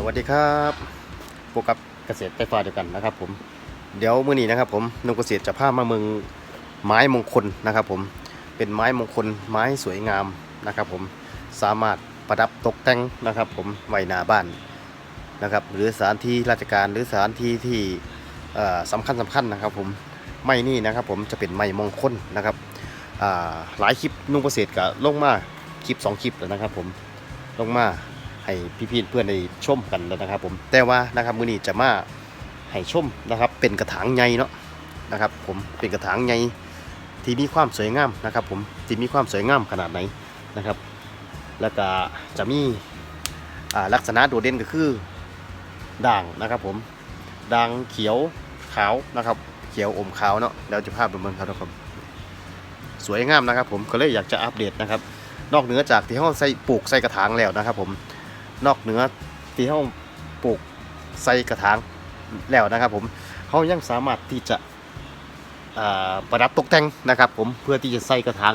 สวัสดีครับพบกับเกษตรไฟฟ้าเดียวกันนะครับ ผม เดี๋ยวมื้อนี้นะครับผมนุ่มเกษตรจะพามาเมืองไม้มงคลนะครับ ผม เป็นไม้มงคลไม้สวยงามนะครับ ผม สามารถประดับตกแต่งนะครับ ผมไว้หน้าบ้านนะครับ หรือสถานที่ราชการหรือสถานที่ที่เอ่อสำคัญสำคัญนะครับ ผม ไม้นี่นะครับ ผมจะเป็นไม้มงคลนะครับ หลายคลิปนุ่มเกษตรก็ลงมาคลิปสองคลิปแล้วนะครับ ผม ลงมา ให้พี่ๆเพื่อนได้ชมกันแล้วนะครับ ผมแต่ว่านะครับมื้อนี้จะมาให้ชมนะครับ เป็นกระถางใหญ่เนาะนะครับ ผมเป็นกระถางใหญ่ที่มีความสวยงามนะครับ ผมที่มีความสวยงามขนาดไหนนะครับ แล้วก็จะมีลักษณะโดดเด่นก็คือด่างนะครับ ผมด่างเขียวขาวนะครับ เขียวอมขาวเนาะเดี๋ยวจะพาไปเมืองเขานะครับสวยงามนะครับ ผมก็เลยอยากจะอัปเดตนะครับ นอกเหนือจากที่เขาใส่ปลูกใส่กระถางแล้วนะครับ ผม นอกเหนือที่เขาปลูกใส่กระถางแล้วนะครับผมเขายังสามารถที่จะประดับตกแต่งนะครับผมเพื่อที่จะใส่กระถาง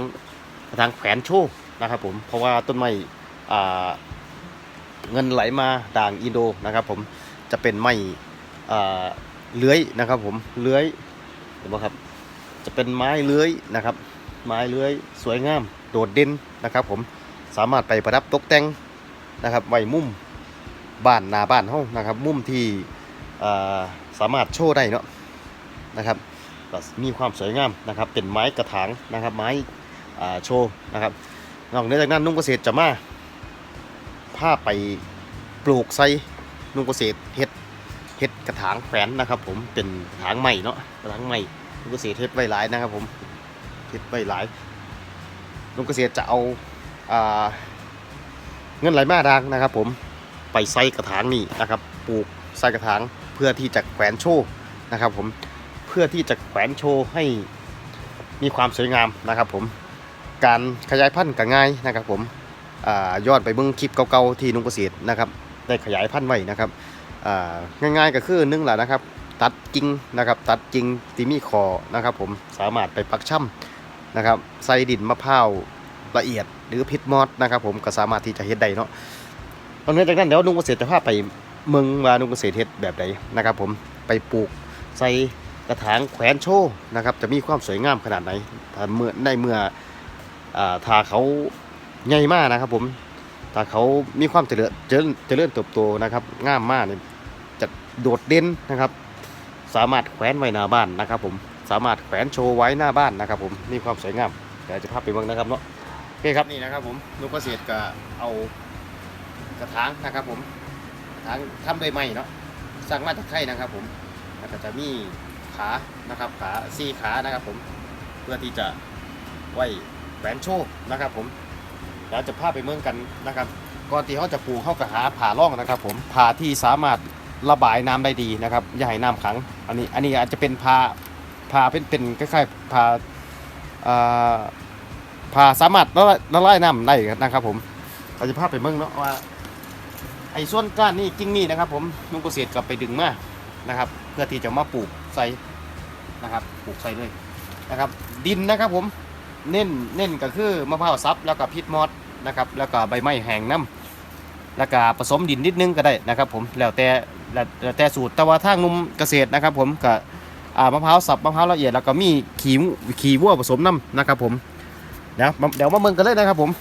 กระถางแขวนโชว์นะครับผมเพราะว่าต้นไม้เงินไหลมาด่างอินโดนะครับผมจะเป็นไม้เลื้อยนะครับผมเลื้อยเห็นไหมครับจะเป็นไม้เลื้อยนะครับ ไม้เลื้อยสวยงามโดดเด่นนะครับผมสามารถไปประดับตกแต่ง นะครับไว้มุมบ้านหน้าบ้านเฮานะครับ มุมที่สามารถโชว์ได้เนาะนะครับก็มีความสวยงามนะครับ เป็นไม้กระถางนะครับ ไม้โชว์นะครับนอกจากนั้นนุ่งเกษตรจะมาพาไปปลูกไซนุ่งเกษตรเฮ็ดเฮ็ดกระถางแขวนนะครับ ผมเป็นกระถางใหม่เนาะกระถางใหม่นุ่งเกษตรเฮ็ดไว้หลายนะครับ ผมเฮ็ดไว้หลายนุ่งเกษตรจะเอาอ่า เงินไหลมาดังนะครับ ผมไปใส่กระถางนี่นะครับ ปลูกใส่กระถางเพื่อที่จะแขวนโชว์นะครับ ผมเพื่อที่จะแขวนโชว์ให้มีความสวยงามนะครับ ผมการขยายพันธุ์ก็ง่ายนะครับ ผมอยอดไปเบิ่งคลิปเก่าๆที่นุ่งเกษตรนะครับ ได้ขยายพันธุ์ไว้นะครับง่ายๆก็คือหนึ่งแหละนะครับ ตัดกิ่งนะครับ ตัดกิ่งที่มีคอนะครับ ผมสามารถไปปักช่ำนะครับ ใส่ดินมะพร้าวละเอียด รือพิษมอดนะครับผมก็สามารถที่จะเฮ็ดได้เนาะตอนนี้จากนั้นเดี๋ยวนุ่งเกษตรจะพาไปเมืองว่านุ่งเกษตรเฮ็ดแบบใดนะครับผมไปปลูกใส่กระถางแขวนโชว์นะครับจะมีความสวยงามขนาดไหนถ้าเมื่อในเมื่ออ่าเขาใหญ่มากนะครับผมถ้าเขามีความเจริญเจริญเจริญเติบโตนะครับงามมากเนี่ยจะโดดเด่นนะครับ สามารถแขวนไว้หน้าบ้านนะครับผมสามารถแขวนโชว์ไว้หน้าบ้านนะครับผมมีความสวยงามเดี๋ยวจะพาไปเมืองนะครับเนาะ เคครับนี่นะครับผมลูกเกษตรก็เอากระถางนะครับผมกระถางทำด้วยไม้เนาะสั่งมาจากไทยนะครับ ผมแล้วก็จะมีขานะครับขาสี่ขานะครับผมเพื่อที่จะไว้แขวนโชว์นะครับ ผมเราจะพาไปเมืองกันนะครับก่อนที่เขาจะปลูกเขาก็หาผ่าร่องนะครับ ผมผ่าที่สามารถระบายน้ำได้ดีนะครับอย่าให้น้ำขัง อันนี้อันนี้อาจจะเป็นผ่าผ่าเป็นเป็นคล้ายๆผ่าอ่า ผ่าสามารถละลายละลายน้ำได้นะครับผมเราจะพาไปเมืองเนาะว่าไอ้ส่วนก้านนี่กิ่งนี่นะครับ ผมนุ่งเกษตรกลับไปดึงมานะครับ เพื่อที่จะมาปลูกใส่นะครับปลูกใส่เลยนะครับ ดินนะครับผมเน้นเน้นก็คือมะพร้าวซับแล้วก็พิษมอดนะครับ แล้วก็ใบไม้แห้งน้ำแล้วก็ผสมดินนิดนึงก็ได้นะครับ ผมแล้วแต่แล้วแต่สูตรแต่ว่าทางนุ่มเกษตรนะครับ ผมก็อ่ามะพร้าวสับมะพร้าวละเอียดแล้วก็มีขี้ขี้วัวผสมน้ำนะครับ ผม เดี๋ยวมาเดี๋ยวมาเมืองกันเลยนะครับผม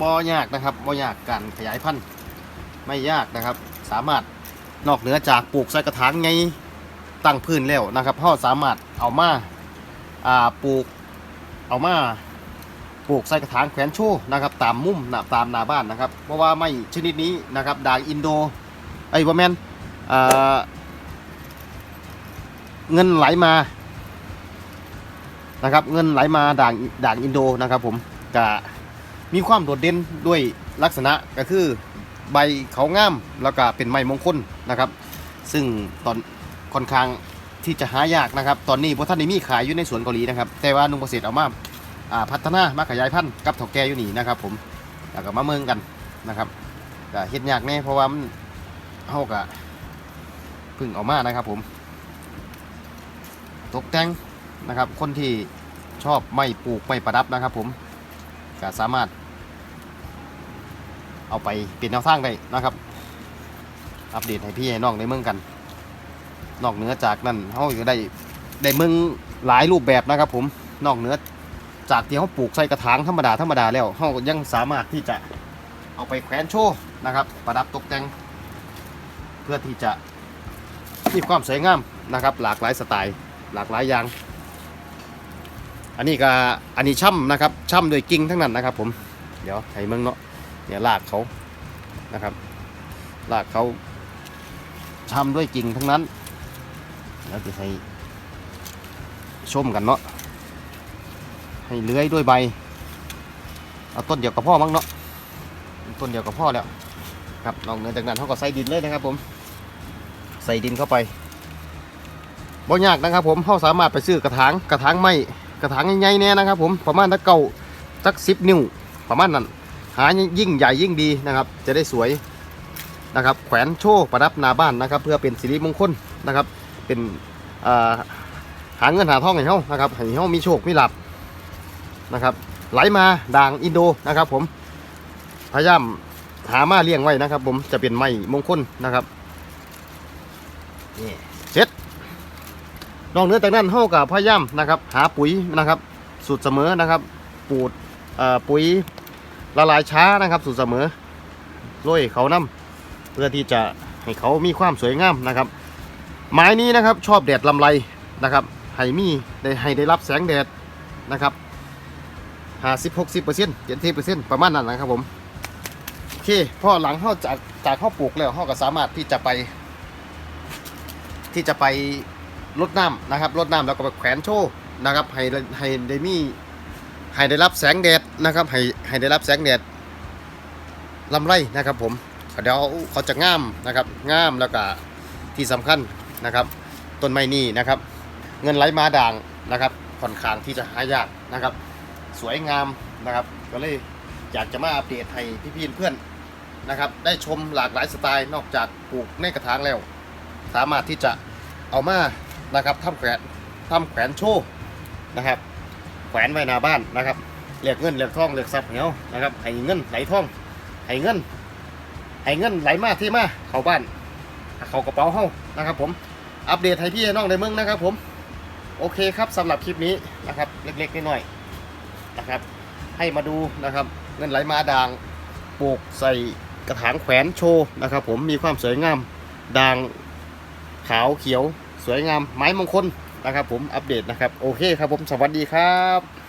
บ่ยากนะครับบ่ยากการขยายพันธุ์ไม่ยากนะครับ สามารถนอกเหนือจากปลูกใส่กระถางไงตั้งพื้นแล้วนะครับพ่อสามารถเอามาอ่าปลูกเอามาปลูกใส่กระถางแขวนโชว์นะครับตามมุมนะตามหน้าบ้านนะครับ เพราะว่าไม่ชนิดนี้นะครับด่างอินโดไอ้บอแมนเงินไหลมา นะครับเงินไหลมาด่างด่างอินโดนะครับผมจะมีความโดดเด่นด้วยลักษณะก็คือใบเขางามแล้วก็เป็นไม้มงคลนะครับ ซึ่งตอนค่อนข้างที่จะหายากนะครับ ตอนนี้พวกท่านได้มีขายอยู่ในสวนเกาหลีนะครับ แต่ว่านุ่งเกษตรเอามาพัฒนามาขยายพันธุ์กับเถาแก่อยู่นี่นะครับ ผมแล้วก็มาเมืองกันนะครับก็เฮ็ดยากแน่เพราะว่ามันเฮากะพึ่งเอามานะครับผม ตกแต่ง นะครับ คนที่ชอบไม่ปลูกไม่ประดับนะครับผมก็สามารถ เอาไปเป็นแนวทางได้นะครับ อัปเดตให้พี่ให้น้องได้เมืองกัน นอกเหนือจากนั้นเขาก็ได้ได้เมืองหลายรูปแบบนะครับ ผมนอกเหนือจากที่เขาปลูกใส่กระถางธรรมดาธรรมดาแล้วเขายังสามารถที่จะเอาไปแขวนโชว์นะครับ ประดับตกแต่ง เพื่อที่จะมีความสวยงามนะครับ หลากหลายสไตล์ หลากหลายอย่าง อันนี้ก็อันนี้ช่ำนะครับช่ำโดวยกิ่งทั้งนั้นนะครับ ผมเดี๋ยวให้เมืองเนาะเนี่ยลากเขานะครับลากเขาช่ำด้วยกิ่งทั้งนั้นแล้วจะให้ชมกันเนาะให้เลื้อยด้วยใบเอาต้นเดียวกับพ่อมั้งเนาะต้นเดียวกับพ่อแล้วครับนอกเหนือจากนั้นเขาก็ใส่ดินเลยนะครับ ผม ใส่ดินเข้าไปบ่ยากนะครับ ผมเขาสามารถไปซื้อกระถางกระถางไม้ กระถางใหญ่ๆเนี่ยนะครับ ผมประมาณตะเก่าสักสิบนิ้วประมาณนั้น หายิ่งใหญ่ยิ่งดีนะครับ จะได้สวยนะครับ แขวนโชว์ประดับหน้าบ้านนะครับ เพื่อเป็นสิริมงคลนะครับ เป็นาหาเงินหาทองให้เฮานะครับให้เฮามีโชคมีลาภนะครับไหลมาด่างอินโดนะครับ ผมพยายามหามาเลี้ยงไว้นะครับ ผมจะเป็นไม้มงคลนะครับนี่ นอกเหนือจากนั้นเฮากับพยายามนะครับ หาปุ๋ยนะครับ สูตรเสมอนะครับ ปูดปุ๋ยละลายช้านะครับ สูตรเสมอโรยเขาน้ำเพื่อที่จะให้เขามีความสวยงามนะครับ ไม้นี้นะครับชอบแดดลำไรนะครับให้มีได้ให้ได้รับแสงแดดนะครับห้าสิบหกสิบเปอร์เซ็นต์เจ็ดสิบเปอร์เซ็นต์ประมาณนั้นนะครับผมโอเคพอหลังเขาจากจากเขาปลูกแล้วเขาก็สามารถที่จะไป ที่จะไป ลดน้ำนะครับลดน้ำแล้วก็ไปแขวนโชว์นะครับให้ให้ได้มีให้ได้รับแสงแดดนะครับให้ให้ได้รับแสงแดดลำไรนะครับผมเดี๋ยวเขาจะง่ามนะครับง่ามแล้วก็ที่สำคัญนะครับต้นไม้นี่นะครับ เงินไหลมาด่างนะครับค่อนข้างที่จะหายากนะครับ สวยงามนะครับ ก็เลยอยากจะมาอัปเดตให้พี่ๆเพื่อนนะครับ ได้ชมหลากหลายสไตล์นอกจากปลูกในกระถางแล้ว สามารถที่จะเอามา นะครับทำแขวนทำแขวนโชว์นะครับ แขวนไว้หน้าบ้านนะครับเรียกเงินเรียกทองเรียกทรัพย์เหนียวนะครับให้เงินไหลทองให้เงินให้เงินไหลมาที่มาเข้าบ้านเข้ากระเป๋าเฮานะครับ ผมอัปเดตให้พี่น้องในเมืองนะครับ ผมโอเคครับสำหรับคลิปนี้นะครับ เล็กๆน้อยๆนะครับ ให้มาดูนะครับ เงินไหลมาด่างปลูกใส่กระถางแขวนโชว์นะครับ ผมมีความสวยงามด่างขาวเขียว สวยงามไม้มงคลนะครับผมอัปเดตนะครับโอเคครับผมสวัสดีครับ